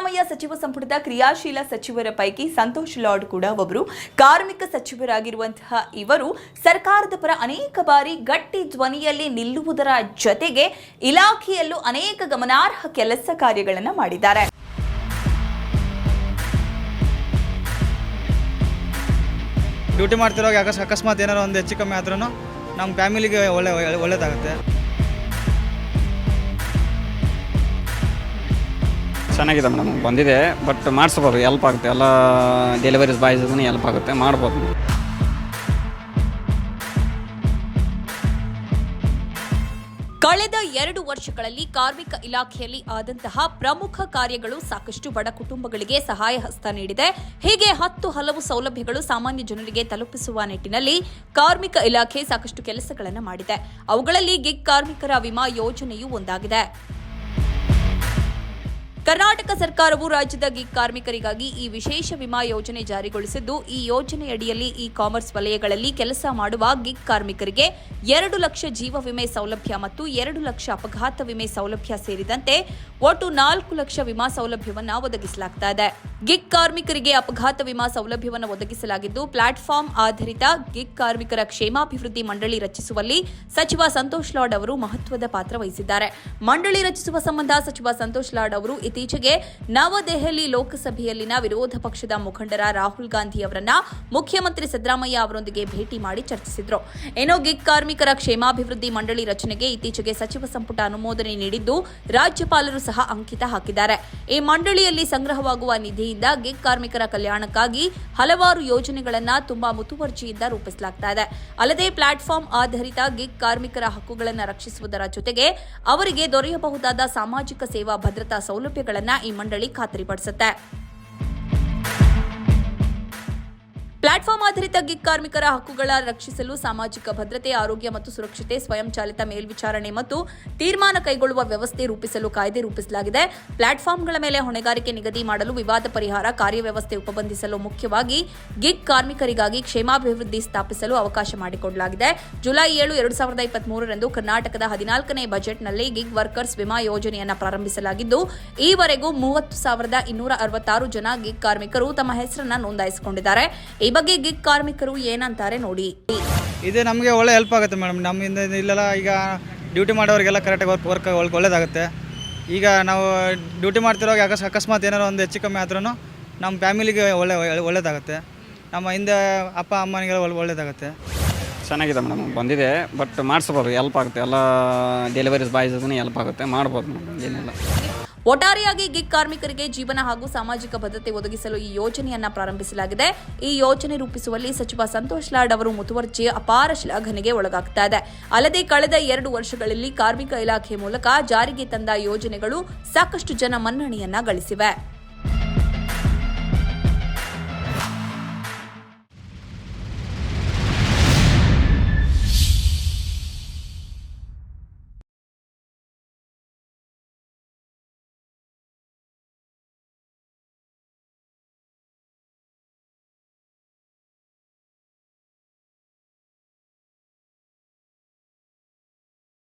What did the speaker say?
ಸಿದ್ದರಾಮಯ್ಯ ಸಚಿವ ಸಂಪುಟದ ಕ್ರಿಯಾಶೀಲ ಸಚಿವರ ಪೈಕಿ ಸಂತೋಷ್ ಲಾಡ್ ಕೂಡ ಒಬ್ಬರು ಕಾರ್ಮಿಕ ಸಚಿವರಾಗಿರುವಂತಹ ಇವರು ಸರ್ಕಾರದ ಪರ ಅನೇಕ ಬಾರಿ ಗಟ್ಟಿ ಧ್ವನಿಯಲ್ಲಿ ನಿಲ್ಲುವುದರ ಜೊತೆಗೆ ಇಲಾಖೆಯಲ್ಲೂ ಅನೇಕ ಗಮನಾರ್ಹ ಕೆಲಸ ಕಾರ್ಯಗಳನ್ನು ಮಾಡಿದ್ದಾರೆ. ಡ್ಯೂಟಿ ಮಾಡ್ತಿರೋ ಅಕಸ್, ಅಕಸ್ಮಾತ್ ಏನಾರು ಒಂದು ಹೆಚ್ಚು ಕಮ್ಮಿ ಆದ್ರೂ ನಮ್ಮ ಫ್ಯಾಮಿಲಿಗೆ ಒಳ್ಳೆ, ಒಳ್ಳೇದಾಗುತ್ತೆ. ಚೆನ್ನಾಗಿದೆ ಮೇಡಮ್, ಬಂದಿದೆ, ಬಟ್ ಮಾಡಿಸ್ಬೋದು ಹೆಲ್ಪ್ ಆಗುತ್ತೆ. ಎಲ್ಲ ಡೆಲಿವರೀಸ್ ಬಾಯ್ಸ್ಗೂ ಹೆಲ್ಪ್ ಆಗುತ್ತೆ, ಮಾಡ್ಬೋದು. ಕಳೆದ ಎರಡು ವರ್ಷಗಳಲ್ಲಿ ಕಾರ್ಮಿಕ ಇಲಾಖೆಯಲ್ಲಿ ಆದಂತಹ ಪ್ರಮುಖ ಕಾರ್ಯಗಳು ಸಾಕಷ್ಟು ಬಡ ಕುಟುಂಬಗಳಿಗೆ ಸಹಾಯ ಹಸ್ತ ನೀಡಿದೆ. ಹೀಗೆ ಹತ್ತು ಹಲವು ಸೌಲಭ್ಯಗಳು ಸಾಮಾನ್ಯ ಜನರಿಗೆ ತಲುಪಿಸುವ ನಿಟ್ಟಿನಲ್ಲಿ ಕಾರ್ಮಿಕ ಇಲಾಖೆ ಸಾಕಷ್ಟು ಕೆಲಸಗಳನ್ನು ಮಾಡಿದೆ. ಅವುಗಳಲ್ಲಿ ಗಿಗ್ ಕಾರ್ಮಿಕರ ವಿಮಾ ಯೋಜನೆಯೂ ಒಂದಾಗಿದೆ. ಕರ್ನಾಟಕ ಸರ್ಕಾರವು ರಾಜ್ಯದ ಗಿಗ್ ಕಾರ್ಮಿಕರಿಗಾಗಿ ಈ ವಿಶೇಷ ವಿಮಾ ಯೋಜನೆ ಜಾರಿಗೊಳಿಸಿದ್ದು, ಈ ಯೋಜನೆಯಡಿಯಲ್ಲಿ ಇ ಕಾಮರ್ಸ್ ವಲಯಗಳಲ್ಲಿ ಕೆಲಸ ಮಾಡುವ ಗಿಗ್ ಕಾರ್ಮಿಕರಿಗೆ ಎರಡು ಲಕ್ಷ ಜೀವ ವಿಮೆ ಸೌಲಭ್ಯ ಮತ್ತು ಎರಡು ಲಕ್ಷ ಅಪಘಾತ ವಿಮೆ ಸೌಲಭ್ಯ ಸೇರಿದಂತೆ ಒಟ್ಟು ನಾಲ್ಕು ಲಕ್ಷ ವಿಮಾ ಸೌಲಭ್ಯವನ್ನು ಒದಗಿಸಲಾಗ್ತಾ ಇದೆ. ಗಿಗ್ ಕಾರ್ಮಿಕರಿಗೆ ಅಪಘಾತ ವಿಮಾ ಸೌಲಭ್ಯವನ್ನು ಒದಗಿಸಲಾಗಿದ್ದು, ಪ್ಲಾಟ್ಫಾರ್ಮ್ ಆಧಾರಿತ ಗಿಗ್ ಕಾರ್ಮಿಕರ ಕ್ಷೇಮಾಭಿವೃದ್ಧಿ ಮಂಡಳಿ ರಚಿಸುವಲ್ಲಿ ಸಚಿವ ಸಂತೋಷ್ ಲಾಡ್ ಅವರು ಮಹತ್ವದ ಪಾತ್ರ ವಹಿಸಿದ್ದಾರೆ. ಮಂಡಳಿ ರಚಿಸುವ ಸಂಬಂಧ ಸಚಿವ ಸಂತೋಷ್ ಲಾಡ್ ಅವರು ಇತ್ತೀಚೆಗೆ ನವದೆಹಲಿ ಲೋಕಸಭೆಯಲ್ಲಿನ ವಿರೋಧ ಪಕ್ಷದ ಮುಖಂಡರ ರಾಹುಲ್ ಗಾಂಧಿ ಅವರನ್ನ ಮುಖ್ಯಮಂತ್ರಿ ಸಿದ್ದರಾಮಯ್ಯ ಅವರೊಂದಿಗೆ ಭೇಟಿ ಮಾಡಿ ಚರ್ಚಿಸಿದ್ರು. ಏನೋ ಗಿಗ್ ಕಾರ್ಮಿಕರ ಕ್ಷೇಮಾಭಿವೃದ್ಧಿ ಮಂಡಳಿ ರಚನೆಗೆ ಇತ್ತೀಚೆಗೆ ಸಚಿವ ಸಂಪುಟ ಅನುಮೋದನೆ ನೀಡಿದ್ದು ರಾಜ್ಯಪಾಲರು ಸಹ ಅಂಕಿತ ಹಾಕಿದ್ದಾರೆ. ಈ ಮಂಡಳಿಯಲ್ಲಿ ಸಂಗ್ರಹವಾಗುವ ನಿಧಿಯಿಂದ ಗಿಗ್ ಕಾರ್ಮಿಕರ ಕಲ್ಯಾಣಕ್ಕಾಗಿ ಹಲವಾರು ಯೋಜನೆಗಳನ್ನು ತುಂಬಾ ಮುತುವರ್ಜಿಯಿಂದ ರೂಪಿಸಲಾಗ್ತಾ ಇದೆ. ಅಲ್ಲದೆ ಪ್ಲಾಟ್ಫಾರ್ಮ್ ಆಧಾರಿತ ಗಿಗ್ ಕಾರ್ಮಿಕರ ಹಕ್ಕುಗಳನ್ನು ರಕ್ಷಿಸುವುದರ ಜೊತೆಗೆ ಅವರಿಗೆ ದೊರೆಯಬಹುದಾದ ಸಾಮಾಜಿಕ ಸೇವಾ ಭದ್ರತಾ ಸೌಲಭ್ಯಗಳನ್ನ ಈ ಮಂಡಳಿ ಖಾತರಿಪಡಿಸುತ್ತೆ. ಪ್ಲಾಟ್ಫಾರ್ಮ್ ಆಧಾರಿತ ಗಿಗ್ ಕಾರ್ಮಿಕರ ಹಕ್ಕುಗಳ ರಕ್ಷಿಸಲು ಸಾಮಾಜಿಕ ಭದ್ರತೆ, ಆರೋಗ್ಯ ಮತ್ತು ಸುರಕ್ಷತೆ, ಸ್ವಯಂಚಾಲಿತ ಮೇಲ್ವಿಚಾರಣೆ ಮತ್ತು ತೀರ್ಮಾನ ಕೈಗೊಳ್ಳುವ ವ್ಯವಸ್ಥೆ ರೂಪಿಸಲು ಕಾಯ್ದೆ ರೂಪಿಸಲಾಗಿದೆ. ಪ್ಲಾಟ್ಫಾರ್ಮ್ಗಳ ಮೇಲೆ ಹೊಣೆಗಾರಿಕೆ ನಿಗದಿ ಮಾಡಲು ವಿವಾದ ಪರಿಹಾರ, ಕಾರ್ಯವ್ಯವಸ್ಥೆ ಉಪಬಂಧಿಸಲು ಮುಖ್ಯವಾಗಿ ಗಿಗ್ ಕಾರ್ಮಿಕರಿಗಾಗಿ ಕ್ಷೇಮಾಭಿವೃದ್ಧಿ ಸ್ಥಾಪಿಸಲು ಅವಕಾಶ ಮಾಡಿಕೊಡಲಾಗಿದೆ. ಜುಲೈ ಏಳು, ಎರಡು ಸಾವಿರದ ಇಪ್ಪತ್ಮೂರರಂದು ಕರ್ನಾಟಕದ ಹದಿನಾಲ್ಕನೇ ಬಜೆಟ್ನಲ್ಲಿ ಗಿಗ್ ವರ್ಕರ್ಸ್ ವಿಮಾ ಯೋಜನೆಯನ್ನು ಪ್ರಾರಂಭಿಸಲಾಗಿದ್ದು, ಈವರೆಗೂ ಮೂವತ್ತು ಸಾವಿರದ ಇನ್ನೂರ ಅರವತ್ತಾರು ಜನ ಗಿಗ್ ಕಾರ್ಮಿಕರು ತಮ್ಮ ಹೆಸರನ್ನು ನೋಂದಾಯಿಸಿಕೊಂಡಿದ್ದಾರೆ. ಈ ಬಗ್ಗೆ ಗಿಗ್ ಕಾರ್ಮಿಕರು ಏನಂತಾರೆ ನೋಡಿ. ಇದು ನಮಗೆ ಒಳ್ಳೆ ಹೆಲ್ಪ್ ಆಗುತ್ತೆ ಮೇಡಮ್ ನಮ್ಮಿಂದ ಇಲ್ಲೆಲ್ಲ ಈಗ ಡ್ಯೂಟಿ ಮಾಡೋರಿಗೆಲ್ಲ ಕರೆಕ್ಟಾಗಿ ವರ್ಕ್ ವರ್ಕ್ ಒಳ್ಳೆ ಒಳ್ಳೇದಾಗುತ್ತೆ. ಈಗ ನಾವು ಡ್ಯೂಟಿ ಮಾಡ್ತಿರೋವಾಗ ಅಕಸ್ ಅಕಸ್ಮಾತ್ ಏನಾರು ಒಂದು ಹೆಚ್ಚು ಕಮ್ಮಿ ಆದ್ರೂ ನಮ್ಮ ಫ್ಯಾಮಿಲಿಗೆ ಒಳ್ಳೆ ಒಳ್ಳೇದಾಗುತ್ತೆ. ನಮ್ಮ ಹಿಂದೆ ಅಪ್ಪ ಅಮ್ಮನಿಗೆಲ್ಲ ಒಳ್ಳೆ ಒಳ್ಳೇದಾಗುತ್ತೆ. ಚೆನ್ನಾಗಿದೆ ಮೇಡಮ್ ಬಂದಿದೆ ಬಟ್ ಮಾಡಿಸ್ಬೋದು. ಹೆಲ್ಪ್ ಆಗುತ್ತೆ. ಎಲ್ಲ ಡೆಲಿವರೀಸ್ ಬಾಯ್ಸ್ ಹೆಲ್ಪ್ ಆಗುತ್ತೆ. ಮಾಡ್ಬೋದು ಮೇಡಮ್ ಏನಿಲ್ಲ. ಒಟ್ಟಾರೆಯಾಗಿ ಗಿಗ್ ಕಾರ್ಮಿಕರಿಗೆ ಜೀವನ ಹಾಗೂ ಸಾಮಾಜಿಕ ಭದ್ರತೆ ಒದಗಿಸಲು ಈ ಯೋಜನೆಯನ್ನ ಪ್ರಾರಂಭಿಸಲಾಗಿದೆ. ಈ ಯೋಜನೆ ರೂಪಿಸುವಲ್ಲಿ ಸಚಿವ ಸಂತೋಷ್ ಲಾಡ್ ಅವರು ಮುತುವರ್ಜಿ ಅಪಾರ ಶ್ಲಾಘನೆಗೆ ಒಳಗಾಗ್ತಾ ಇದೆ. ಅಲ್ಲದೆ ಕಳೆದ ಎರಡು ವರ್ಷಗಳಲ್ಲಿ ಕಾರ್ಮಿಕ ಇಲಾಖೆ ಮೂಲಕ ಜಾರಿಗೆ ತಂದ ಯೋಜನೆಗಳು ಸಾಕಷ್ಟು ಜನ ಮನ್ನಣೆಯನ್ನ ಗಳಿಸಿವೆ.